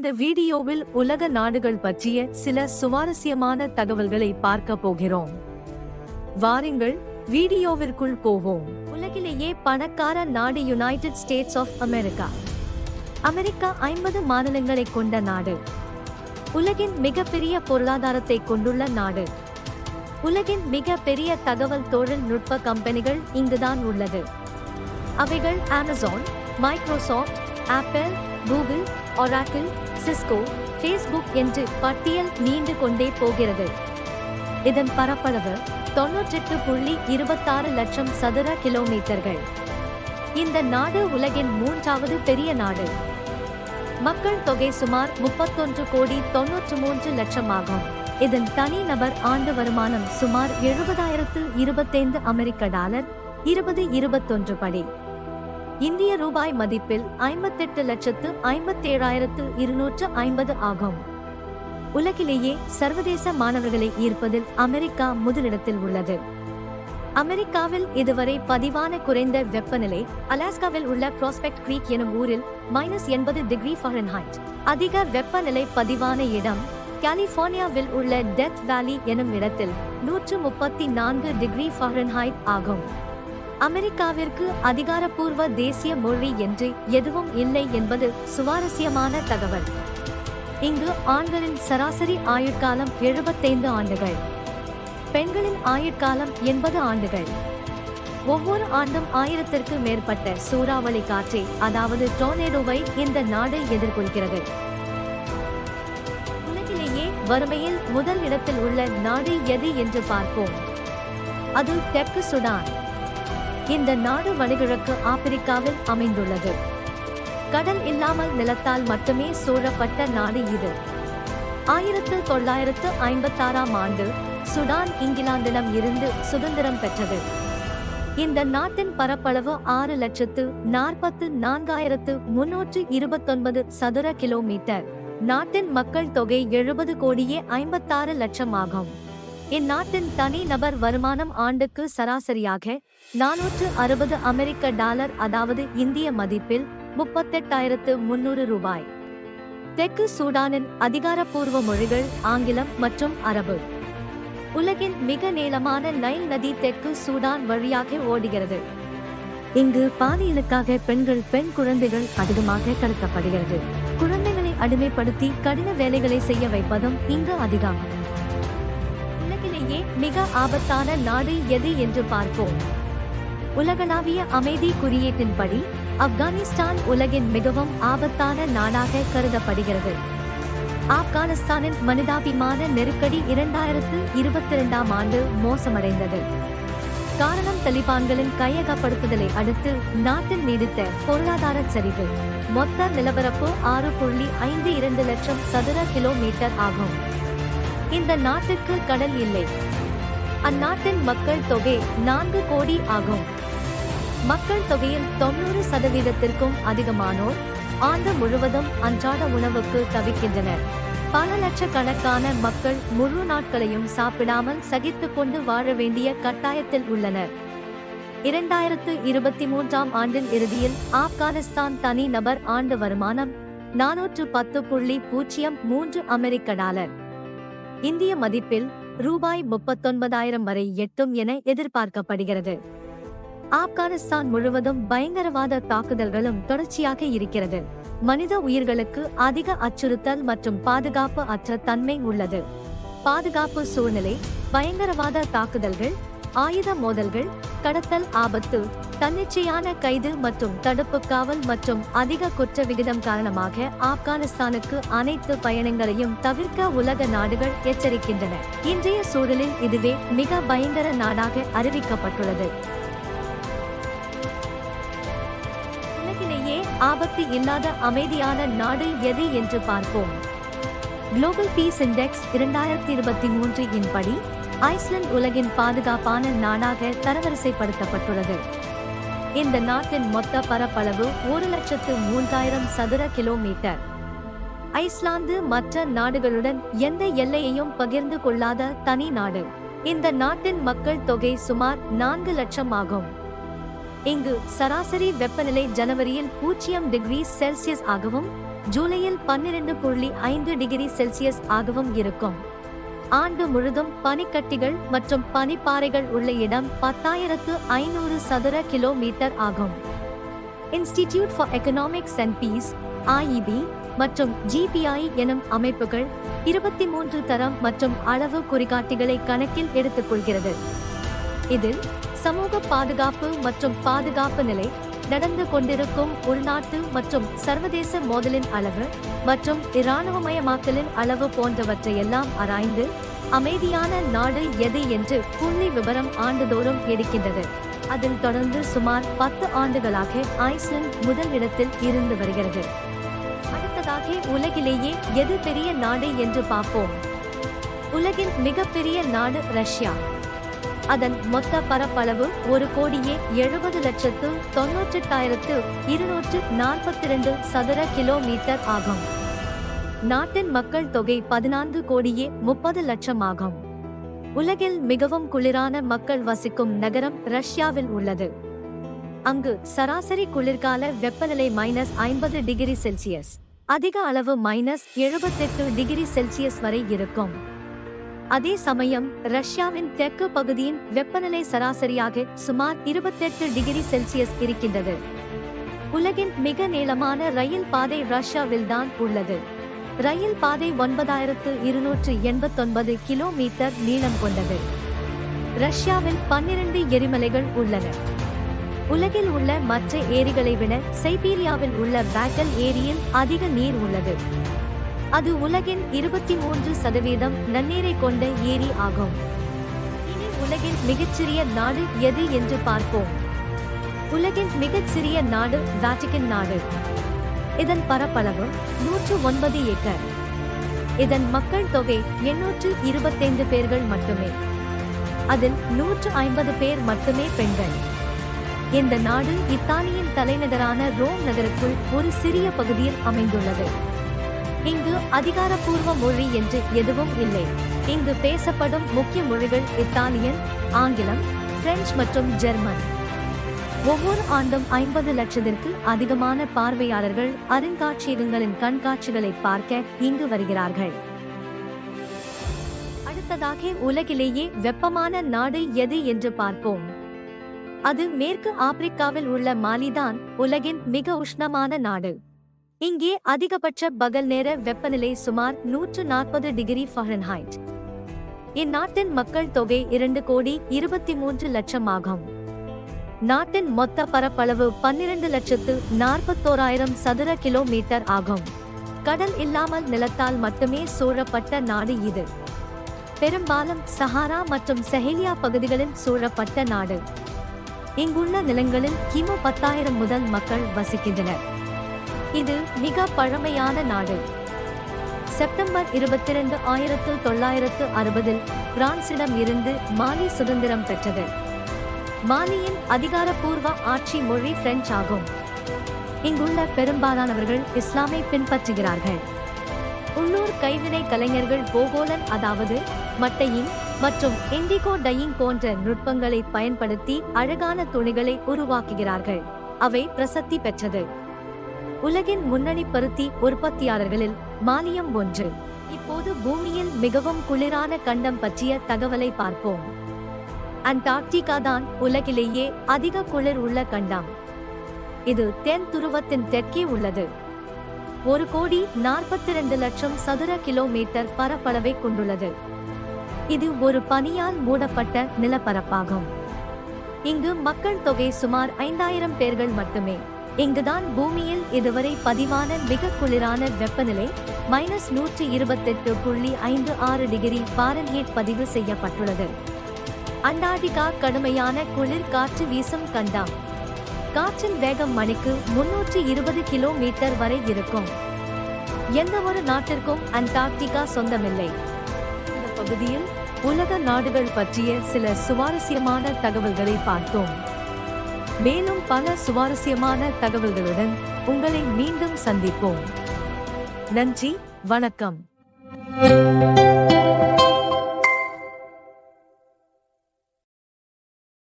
இந்த வீடியோவில் உலக நாடுகள் பற்றிய சில சுவாரஸ்யமான தகவல்களை பார்க்க போகிறோம். வாருங்கள் வீடியோவிற்குள் போவோம். உலகிலேயே பணக்கார நாடு United States of America America ஐம்பது மாநிலங்களை கொண்ட நாடு. உலகின் மிகப்பெரிய பொருளாதாரத்தை கொண்டுள்ள நாடு. உலகின் மிக பெரிய தகவல் தொழில்நுட்ப கம்பெனிகள் இங்குதான் உள்ளது. அவைகள் Amazon Microsoft Apple Google Oracle Cisco Facebook என்று பட்டியல் நீண்டு கொண்டே போகிறது. இதன் பரப்பளவு தொன்னூற்றெட்டு புள்ளி இருபத்தாறு லட்சம் சதுர கிலோமீட்டர்கள். இந்த நாடு உலகின் மூன்றாவது பெரிய நாடு. மக்கள் தொகை சுமார் முப்பத்தொன்று கோடி தொன்னூற்று மூன்று லட்சம் ஆகும் இதன் தனிநபர் ஆண்டு வருமானம் சுமார் எழுபதாயிரத்து இருபத்தைந்து அமெரிக்க டாலர் இருபது இருபத்தொன்று படி. இந்திய ரூபாய் மதிப்பில் ஐம்பத்தெட்டு லட்சத்து ஐம்பத்தேழாயிரத்து இருநூற்று ஐம்பது ஆகும். உலகிலேயே சர்வதேச மாணவர்களை ஈர்ப்பதில் அமெரிக்கா முதலிடத்தில் உள்ளது. அமெரிக்காவில் இதுவரை பதிவான குறைந்த வெப்பநிலை அலாஸ்காவில் உள்ள ப்ராஸ்பெக்ட் கிரீக் எனும் ஊரில் மைனஸ் எண்பது டிகிரி ஃபாரன்ஹைட். அதிக வெப்பநிலை பதிவான இடம் கலிபோர்னியாவில் உள்ள டெத் வேலி எனும் இடத்தில் நூற்று முப்பத்தி நான்கு டிகிரி ஃபாரன்ஹைட் ஆகும். அமெரிக்காவிற்கு அதிகாரப்பூர்வ தேசிய மொழி என்று எதுவும் இல்லை என்பது சுவாரஸ்யமான தகவல். இங்கு ஆண்களின் சராசரி ஆயுட்காலம் எழுபத்தைந்து ஆண்டுகள். பெண்களின் ஆயுட்காலம் எண்பது ஆண்டுகள். ஒவ்வொரு ஆண்டும் ஆயிரத்திற்கு மேற்பட்ட சூறாவளி காற்றை அதாவது டோர்னேடோவை இந்த நாடு எதிர்கொள்கிறது. உலகிலேயே வறுமையில் முதல் இடத்தில் உள்ள நாடு எது என்று பார்ப்போம். அது தெற்கு சுடான். இந்த நாடு வடகிழக்கு ஆப்பிரிக்காவில் அமைந்துள்ளது. கடல் இல்லாமல் நிலத்தால் மட்டுமே சூழப்பட்ட நாடு இது. ஆயிரத்து தொள்ளாயிரத்து ஐம்பத்தாறாம் ஆண்டு சுடான் இங்கிலாந்திடம் இருந்து சுதந்திரம் பெற்றது. இந்த நாட்டின் பரப்பளவு ஆறு லட்சத்து நாற்பத்து நான்காயிரத்து முன்னூற்று இருபத்தொன்பது சதுர கிலோமீட்டர். நாட்டின் மக்கள் தொகை எழுபது கோடியே ஐம்பத்தாறு லட்சம் ஆகும் இந்நாட்டின் தனிநபர் வருமானம் ஆண்டுக்கு சராசரியாக நானூற்று அறுபது அமெரிக்க டாலர் அதாவது இந்திய மதிப்பில் முப்பத்தெட்டாயிரத்து முன்னூறு ரூபாய். தெற்கு சூடானின் அதிகாரப்பூர்வ மொழிகள் ஆங்கிலம் மற்றும் அரபு. உலகின் மிக நீளமான நைல் நதி தெற்கு சூடான் வழியாக ஓடுகிறது. இங்கு பாலியலுக்காக பெண்கள் பெண் குழந்தைகள் அதிகமாக கடத்தப்படுகிறது. குழந்தைகளை அடிமைப்படுத்தி கடின வேலைகளை செய்ய வைப்பதும் இங்கு அதிகம். உலகிலேயே மிக ஆபத்தான நாடு எது என்று பார்ப்போம். உலகளாவிய அமைதி குறியீட்டின்படி ஆப்கானிஸ்தான் உலகின் மிகவும் ஆபத்தான நாடாக கருதப்படுகிறது. ஆப்கானிஸ்தானின் மனிதாபிமான நெருக்கடி இரண்டாயிரத்து இருபத்தி இரண்டாம் ஆண்டு மோசமடைந்தது. காரணம் தலிபான்களின் கையகப்படுத்துதலை அடுத்து நாட்டில் நீடித்த பொருளாதார சரிவு. மொத்த நிலப்பரப்பு ஆறு புள்ளி ஐந்து இரண்டு லட்சம் சதுர கிலோமீட்டர் ஆகும். இந்த நாட்டுக்கு கடல் இல்லை. அந்நாட்டின் மக்கள் தொகை நான்கு கோடி ஆகும். மக்கள் தொகையில் தொண்ணூறு சதவீதத்திற்கும் அதிகமானோர் ஆண்டு முழுவதும் அன்றாட உணவுக்கு தவிக்கின்றனர். பல லட்சக்கணக்கான மக்கள் முழு நாட்களையும் சாப்பிடாமல் சகித்துக் கொண்டு வாழ வேண்டிய கட்டாயத்தில் உள்ளனர். இரண்டாயிரத்து இருபத்தி மூன்றாம் ஆண்டின் இறுதியில் ஆப்கானிஸ்தான் தனி நபர் ஆண்டு வருமானம் நானூற்று பத்து புள்ளி பூஜ்ஜியம் மூன்று அமெரிக்க டாலர். இந்திய மதிப்பில் ரூபாய் முப்பத்தொன்பதாயிரம் வரை எட்டும் என எதிர்பார்க்கப்படுகிறது. ஆப்கானிஸ்தான் முழுவதும் பயங்கரவாத தாக்குதல்களும் தொடர்ச்சியாக இருக்கிறது. மனித உயிர்களுக்கு அதிக அச்சுறுத்தல் மற்றும் பாதுகாப்பு அற்ற தன்மை உள்ளது. பாதுகாப்பு சூழ்நிலை பயங்கரவாத தாக்குதல்கள் ஆயுத மோதல்கள் கடத்தல் ஆபத்து தன்னிச்சையான கைது மற்றும் தடுப்பு காவல் மற்றும் அதிக குற்ற விகிதம் காரணமாக ஆப்கானிஸ்தானுக்கு அனைத்து பயணங்களையும் தவிர்க்க உலக நாடுகள் எச்சரிக்கின்றன. இன்றைய சூழலில் இதுவே மிக பயங்கர நாடாக அறிவிக்கப்பட்டுள்ளது. உலகிலேயே ஆபத்து இல்லாத அமைதியான நாடு எது என்று பார்ப்போம். குளோபல் பீஸ் இண்டெக்ஸ் இரண்டாயிரத்தி இருபத்தி மூன்று இன்படி ஐஸ்லாந்து உலகின் பாதுகாப்பான நாடாக தரவரிசைப்படுத்தப்பட்டுள்ளது. இந்த நாட்டின் மொத்த பரப்பளவு ஒரு லட்சத்து மூன்றாயிரம் சதுர கிலோமீட்டர். ஐஸ்லாந்து மற்ற நாடுகளுடன் எந்த எல்லையையும் பகிர்ந்து கொள்ளாத தனி நாடு. இந்த நாட்டின் மக்கள் தொகை சுமார் நான்கு லட்சம் ஆகும். இங்கு சராசரி வெப்பநிலை ஜனவரியில் பூஜ்ஜியம் டிகிரி செல்சியஸ் ஆகவும் ஜூலையில் பன்னிரண்டு புள்ளி ஐந்து டிகிரி செல்சியஸ் ஆகவும் இருக்கும். ஆண்டு முழுதும் பனிக்கட்டிகள் மற்றும் பனிப்பாறைகள் உள்ள இடம் பத்தாயிரத்து ஐநூறு சதுர கிலோமீட்டர் ஆகும். Institute for Economics and Peace IEP மற்றும் ஜிபிஐ எனும் அமைப்புகள் இருபத்தி மூன்று தரம் மற்றும் அளவு குறிகாட்டிகளை கணக்கில் எடுத்துக்கொள்கிறது. இதில் சமூக பாதுகாப்பு மற்றும் பாதுகாப்பு நிலை நடந்து கொண்டிருக்கும் உள்நாட்டு மற்றும் சர்வதேச மோதலின் அளவு மற்றும் இராணுவமயமாக்கலின் அளவு போன்றவற்றையெல்லாம் ஆராய்ந்து அமைதியான நாடு எது என்று புள்ளி விவரம் ஆண்டுதோறும் எடுக்கின்றது அதில் தொடர்ந்து சுமார் பத்து ஆண்டுகளாக ஐஸ்லாந்து முதல் இடத்தில் இருந்து வருகிறது. அடுத்ததாக உலகிலேயே எது பெரிய நாடு என்று பார்ப்போம். உலகின் மிகப்பெரிய நாடு ரஷ்யா. அதன் மொத்த பரப்பளவு ஒரு கோடியே எழுபது லட்சத்து தொன்னூற்றெட்டாயிரத்து இருநூற்று நாற்பத்தி இரண்டு சதுர கிலோமீட்டர் ஆகும். நாட்டின் மக்கள் தொகை பதினான்கு கோடியே முப்பது லட்சம் ஆகும் உலகில் மிகவும் குளிரான மக்கள் வசிக்கும் நகரம் ரஷ்யாவில் உள்ளது. அங்கு சராசரி குளிர்கால வெப்பநிலை மைனஸ் ஐம்பது டிகிரி செல்சியஸ் அதிக அளவு மைனஸ் எழுபத்தெட்டு டிகிரி செல்சியஸ் வரை இருக்கும். அதே சமயம் ரஷ்யாவின் தெற்கு பகுதியின் வெப்பநிலை சராசரியாக சுமார் இருபத்தெட்டு டிகிரி செல்சியஸ் இருக்கின்றது. உலகின் மிக நீளமான ரயில் பாதை ரஷ்யாவில்தான் உள்ளது. ரயில் பாதை ஒன்பதாயிரத்து இருநூற்று எண்பத்தொன்பது கிலோமீட்டர் நீளம் கொண்டது. ரஷ்யாவில் பன்னிரண்டு எரிமலைகள் உள்ளன. உலகில் உள்ள மற்ற ஏரிகளை விட சைபீரியாவில் உள்ள பேக்கல் ஏரியில் அதிக நீர் உள்ளது. அது உலகின் இருபத்தி மூன்று சதவீதம் நன்னீரை கொண்ட ஏரி ஆகும். இனி உலகின் மிகச்சிறிய நாடு எது என்று பார்ப்போம். உலகின் மிகச்சிறிய நாடு வாட்டிகன் நாடு. இதன் பரப்பளவு நூற்று ஒன்பது ஏக்கர். இதன் மக்கள் தொகை எண்ணூற்று இருபத்தைந்து பேர்கள் மட்டுமே. அதில் நூற்று ஐம்பது பேர் மட்டுமே பெண்கள். இந்த நாடு இத்தாலியின் தலைநகரான ரோம் நகருக்குள் ஒரு சிறிய பகுதியில் அமைந்துள்ளது. இங்கு அதிகாரப்பூர்வ மொழி என்று எதுவும் இல்லை. இங்கு பேசப்படும் முக்கிய மொழிகள் இத்தாலியன் ஆங்கிலம் பிரெஞ்சு மற்றும் ஜெர்மன். ஒவ்வொரு ஆண்டும் ஐம்பது லட்சத்திற்கு அதிகமான பார்வையாளர்கள் அருங்காட்சியகங்களின் கண்காட்சிகளை பார்க்க இங்கு வருகிறார்கள். அடுத்ததாக உலகிலேயே வெப்பமான நாடு எது என்று பார்ப்போம். அது மேற்கு ஆப்பிரிக்காவில் உள்ள மாலிதான் உலகின் மிக உஷ்ணமான நாடு. இங்கே அதிகபட்ச பகல் நேர வெப்பநிலை சுமார் நூற்று நாற்பது டிகிரி ஃபாரன்ஹைட். இந்நாட்டின் மக்கள் தொகை இரண்டு கோடி இருபத்தி மூன்று லட்சம் ஆகும். நாட்டின் மொத்த பரப்பளவு பன்னிரண்டு லட்சத்து நாற்பத்தோராயிரம் சதுர கிலோமீட்டர் ஆகும். கடல் இல்லாமல் நிலத்தால் மட்டுமே சூழப்பட்ட நாடு இது. பெரும்பாலும் சஹாரா மற்றும் செஹேலியா பகுதிகளில் சூழப்பட்ட நாடு. இங்குள்ள நிலங்களில் கிமு பத்தாயிரம் முதல் மக்கள் வசிக்கின்றனர். இது மிக பழமையான நாடு. செப்டம்பர் இருபத்தி ரெண்டு ஆயிரத்து தொள்ளாயிரத்து அறுபதில் பிரான்சிடம் இருந்து மாலி சுதந்திரம் பெற்றது. மாலியின் அதிகாரப்பூர்வ ஆட்சி மொழி பிரெஞ்சு ஆகும். இங்குள்ள பெரும்பாலானவர்கள் இஸ்லாமை பின்பற்றுகிறார்கள். உள்ளூர் கைவினை கலைஞர்கள் போகோலன் அதாவது மட்டையின் மற்றும் இண்டிகோ டையிங் போன்ற நுட்பங்களை பயன்படுத்தி அழகான துணிகளை உருவாக்குகிறார்கள். அவை பிரசத்தி பெற்றது. உலகின் முன்னணி பருத்தி உற்பத்தியாளர்களில் மானியம் ஒன்று. இப்போது பூமியில் மிகவும் குளிரான கண்டம் பற்றிய தகவலை பார்ப்போம். அண்டார்டிகா தான் உலகிலேயே அதிக குளிர் உள்ள கண்டம். இது தென் துருவத்தின் தெற்கே உள்ளது. ஒரு கோடி நாற்பத்தி ரெண்டு லட்சம் சதுர கிலோமீட்டர் பரப்பளவை கொண்டுள்ளது. இது ஒரு பனியால் மூடப்பட்ட நிலப்பரப்பாகும். இங்கு மக்கள் தொகை சுமார் ஐந்தாயிரம் பேர்கள் மட்டுமே. இங்குதான் பூமியில் இதுவரை பதிவான மிக குளிரான வெப்பநிலை மைனஸ் நூற்றி இருபத்தெட்டு புள்ளி ஐந்து ஆறு டிகிரி பாரன்ஹீட் பதிவு செய்யப்பட்டுள்ளது. அண்டார்டிகா கடுமையான குளிர் காற்று வீசும் கண்டம். காற்றின் வேகம் மணிக்கு முன்னூற்றி இருபது கிலோமீட்டர் வரை இருக்கும். எந்த ஒரு நாட்டிற்கும் அண்டார்டிகா சொந்தமில்லை. இந்த பகுதியில் உலக நாடுகள் பற்றிய சில சுவாரஸ்யமான தகவல்களை பார்த்தோம். மேலும் பல சுவாரஸ்யமான தகவல்களுடன் உங்களை மீண்டும் சந்திப்போம். நன்றி வணக்கம்.